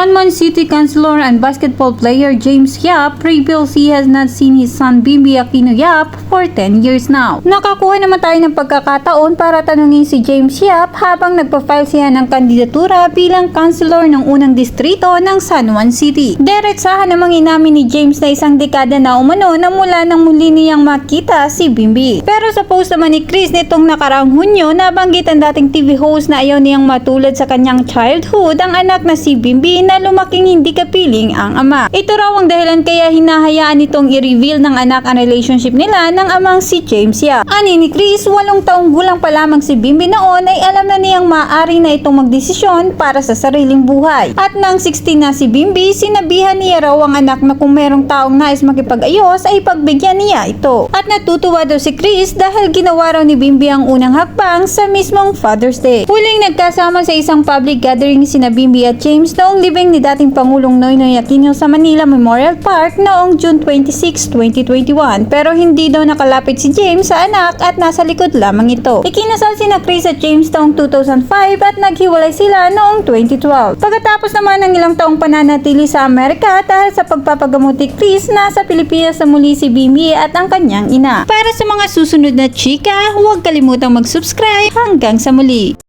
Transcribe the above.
Sunman City Councilor and basketball player James Yap reveals he has not seen his son Bimbi Aquino Yap for 10 years now. Nakakuha naman tayo ng pagkakataon para tanungin si James Yap habang nagpa-file siya ng kandidatura bilang councilor ng unang distrito ng San Juan City. Diretsahan namang inamin ni James na isang dekada na umano na mula nang muli niyang makita si Bimbi. Pero sa post naman ni Chris nitong nakaraang Hunyo, nabanggit ang dating TV host na ayaw niyang matulad sa kanyang childhood ang anak na si Bimbi na lumaking hindi kapiling ang ama. Ito raw ang dahilan kaya hinahayaan nitong i-reveal ng anak ang relationship nila ng amang si James Yap. Ani ni Chris, walong taong gulang pa lamang si Bimbi noon ay alam na niyang maaari na itong magdesisyon para sa sariling buhay. At nang 16 na si Bimbi, sinabihan niya raw ang anak na kung merong taong nais makipag-ayos ay pagbigyan niya ito. At natutuwa daw si Chris dahil ginawa raw ni Bimbi ang unang hakbang sa mismong Father's Day. Huling nagkasama sa isang public gathering sina Bimbi at James noong libing ni dating Pangulong Noynoy Aquino sa Manila Memorial Park noong June 26, 2021. Pero hindi daw nakalapit si James sa anak at nasa likod lamang ito. Ikinasal sina Chris at James noong 2005 at naghiwalay sila noong 2012. Pagkatapos naman ng ilang taong pananatili sa Amerika dahil sa pagpapagamot ni Chris, nasa Pilipinas na muli si Bimbi at ang kanyang ina. Para sa mga susunod na chika, huwag kalimutang mag-subscribe hanggang sa muli.